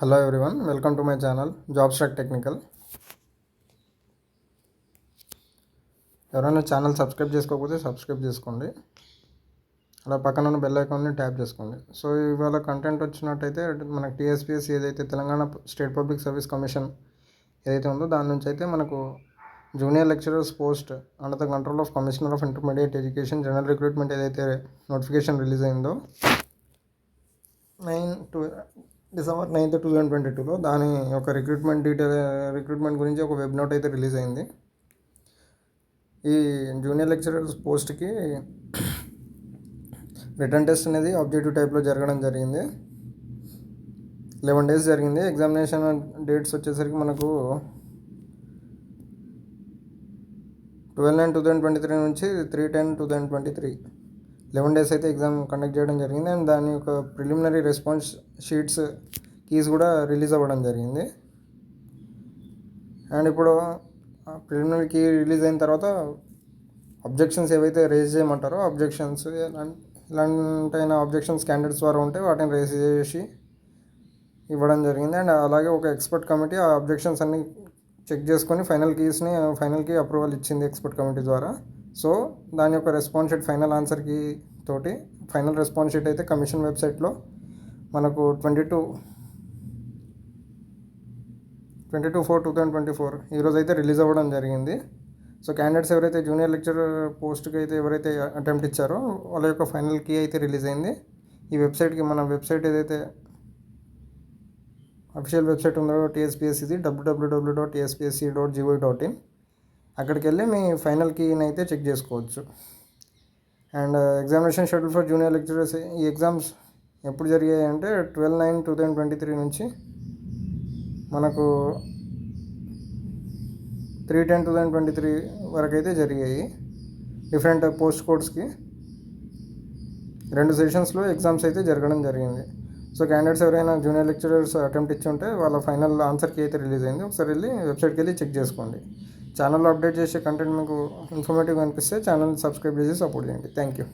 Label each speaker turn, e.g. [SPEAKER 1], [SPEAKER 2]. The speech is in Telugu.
[SPEAKER 1] Hello everyone welcome to my channel job stack technical ఎవరైనా ఛానల్ సబ్స్క్రైబ్ చేసుకోకపోతే సబ్స్క్రైబ్ చేసుకోండి. అలా పక్కన ఉన్న బెల్ ఐకాన్ని ట్యాప్ చేసుకోండి. సో ఇవాళ కంటెంట్ వచ్చినట్టయితే మనకు టీఎస్పీఎస్ ఏదైతే Telangana state public service commission ఏదైతే ఉందో దాని నుంచి అయితే మనకు junior lecturers post under the control of commissioner of intermediate education general recruitment ఏదైతే నోటిఫికేషన్ రిలీజ్ అయిందో nine two December ninth two thousand twenty టూలో దాని ఒక రిక్రూట్మెంట్ డీటెయిల్ రిక్రూట్మెంట్ గురించి ఒక వెబ్ నోట్ అయితే రిలీజ్ అయింది. ఈ జూనియర్ లెక్చరర్స్ పోస్ట్కి రిటర్న్ టెస్ట్ అనేది ఆబ్జెక్టివ్ టైప్లో జరగడం జరిగింది. లెవెన్ డేస్ జరిగింది. ఎగ్జామినేషన్ డేట్స్ వచ్చేసరికి మనకు twelve nine two thousand twenty three నుంచి three ten two thousand twenty three eleven days అయితే ఎగ్జామ్ కండక్ట్ చేయడం జరిగింది. అండ్ దాని యొక్క ప్రిలిమినరీ రెస్పాన్స్ షీట్స్ కీస్ కూడా రిలీజ్ అవ్వడం జరిగింది. అండ్ ఇప్పుడు ప్రిలిమినరీ కీ రిలీజ్ అయిన తర్వాత అబ్జెక్షన్స్ ఏవైతే రేజ్ చేయమంటారో అబ్జెక్షన్స్ ఇలాంటి అబ్జెక్షన్స్ క్యాండిడేట్స్ ద్వారా ఉంటే వాటిని రేజ్ చేసి ఇవ్వడం జరిగింది. అండ్ అలాగే ఒక ఎక్స్పర్ట్ కమిటీ ఆ అబ్జెక్షన్స్ అన్ని చెక్ చేసుకొని ఫైనల్ కీస్ని ఫైనల్కి అప్రూవల్ ఇచ్చింది ఎక్స్పర్ట్ కమిటీ ద్వారా. సో దాని యొక్క రెస్పాన్స్ షీట్ ఫైనల్ ఆన్సర్కి తోటి ఫైనల్ రెస్పాన్స్ షీట్ అయితే కమిషన్ వెబ్సైట్లో మనకు twenty two twenty two four two thousand twenty four ఈరోజు అయితే రిలీజ్ అవ్వడం జరిగింది. సో క్యాండిడేట్స్ ఎవరైతే జూనియర్ లెక్చర్ పోస్ట్కి అయితే ఎవరైతే అటెంప్ట్ ఇచ్చారో వాళ్ళ యొక్క ఫైనల్ కీ అయితే రిలీజ్ అయింది. ఈ వెబ్సైట్కి మన వెబ్సైట్ ఏదైతే అఫీషియల్ వెబ్సైట్ ఉందో టీఎస్పిఎస్సిది W W W dot TSPSC dot gov dot in అక్కడికి వెళ్ళి మీ ఫైనల్ కీని అయితే చెక్ చేసుకోవచ్చు. And examination schedule for junior lecturers ఈ ఎగ్జామ్స్ ఎప్పుడు జరిగాయి అంటే twelve nine two thousand twenty three నుంచి మనకు three ten two thousand twenty three వరకు అయితే జరిగాయి. డిఫరెంట్ పోస్ట్ కోడ్స్కి రెండు సెషన్స్లో ఎగ్జామ్స్ అయితే జరగడం జరిగింది. సో క్యాండిడేట్స్ ఎవరైనా జూనియర్ లెక్చరర్స్ అటెంప్ట్ ఇచ్చి ఉంటే వాళ్ళ ఫైనల్ ఆన్సర్కి అయితే రిలీజ్ అయింది. ఒకసారి వెళ్ళి వెబ్సైట్కి వెళ్ళి చెక్ చేసుకోండి. ఛానల్లో అప్డేట్ చేసే కంటెంట్ మీకు ఇన్ఫర్మేటివ్ అనిపిస్తే ఛానల్ సబ్స్క్రైబ్ చేసి సపోర్ట్ చేయండి. Thank you